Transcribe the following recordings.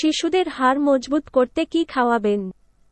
শিশুদের হাড় মজবুত করতে কি খাওয়াবেন?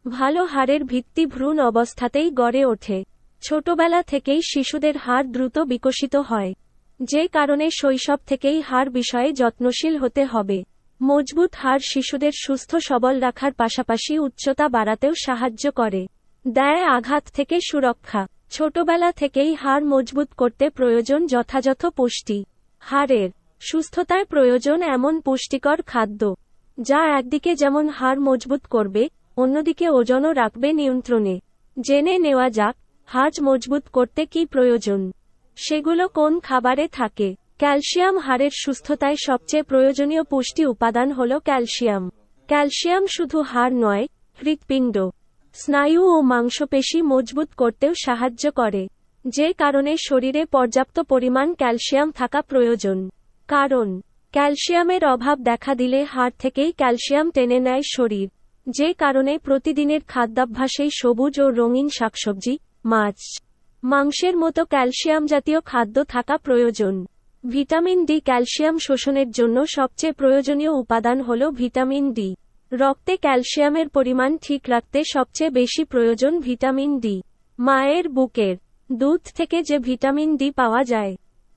ভালো হাড়ের ভিত্তি ভ্রূণ অবস্থাতেই গড়ে ওঠে। ছোটবেলা থেকেই শিশুদের হাড় দ্রুত বিকশিত হয়। যে কারণে শৈশব থেকেই হাড় বিষয়ে যত্নশীল হতে হবে। মজবুত হাড় শিশুদের সুস্থ সবল রাখার পাশাপাশি উচ্চতা বাড়াতেও সাহায্য করে। দেয় আঘাত থেকে সুরক্ষা। ছোটবেলা থেকেই হাড় মজবুত করতে প্রয়োজন যথাযথ পুষ্টি। হাড়ের সুস্থতায় প্রয়োজন এমন পুষ্টিকর খাদ্য। যা একদিকে যেমন হাড় মজবুত করবে, অন্যদিকে ওজনও রাখবে নিয়ন্ত্রণে। জেনে নেওয়া যাক, হাড় মজবুত করতে কি প্রয়োজন? সেগুলো কোন খাবারে থাকে? ক্যালসিয়াম হাড়ের সুস্থতায় সবচেয়ে প্রয়োজনীয় পুষ্টি উপাদান হল ক্যালসিয়াম। ক্যালসিয়াম শুধু হাড় নয়, হৃৎপিণ্ড, স্নায়ু ও মাংসপেশি মজবুত করতেও সাহায্য করে। যে কারণে শরীরে পর্যাপ্ত পরিমাণ ক্যালসিয়াম থাকা প্রয়োজন। কারণ ক্যালসিয়ামের অভাব দেখা দিলে হাড় থেকেই ক্যালসিয়াম টেনে নেয় শরীর, যে কারণে প্রতিদিনের খাদ্যাভ্যাসেই সবুজ ও রঙিন শাকসবজি, মাছ, মাংসের মতো ক্যালসিয়াম জাতীয় খাদ্য থাকা প্রয়োজন। ভিটামিন ডি ক্যালসিয়াম শোষণের জন্য সবচেয়ে প্রয়োজনীয় উপাদান হল ভিটামিন ডি। রক্তে ক্যালসিয়ামের পরিমাণ ঠিক রাখতে সবচেয়ে বেশি প্রয়োজন ভিটামিন ডি। মায়ের বুকের দুধ থেকে যে ভিটামিন ডি পাওয়া যায়,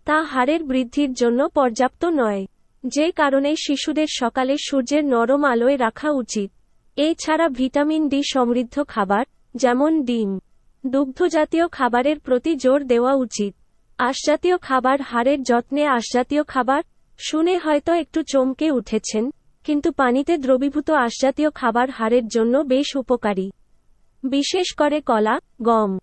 তা হাড়ের বৃদ্ধির জন্য পর্যাপ্ত নয়। যে কারণে শিশুদের সকালে সূর্যের নরম আলোয় রাখা উচিত। এছাড়া ভিটামিন ডি সমৃদ্ধ খাবার, যেমন ডিম, দুগ্ধজাতীয় খাবারের প্রতি জোর দেওয়া উচিত। আশজাতীয় খাবার হাড়ের যত্নে আশজাতীয় খাবার, শুনে হয়তো একটু চমকে উঠেছেন, কিন্তু পানিতে দ্রবীভূত আশজাতীয় খাবার হাড়ের জন্য বেশ উপকারী। বিশেষ করে কলা, গম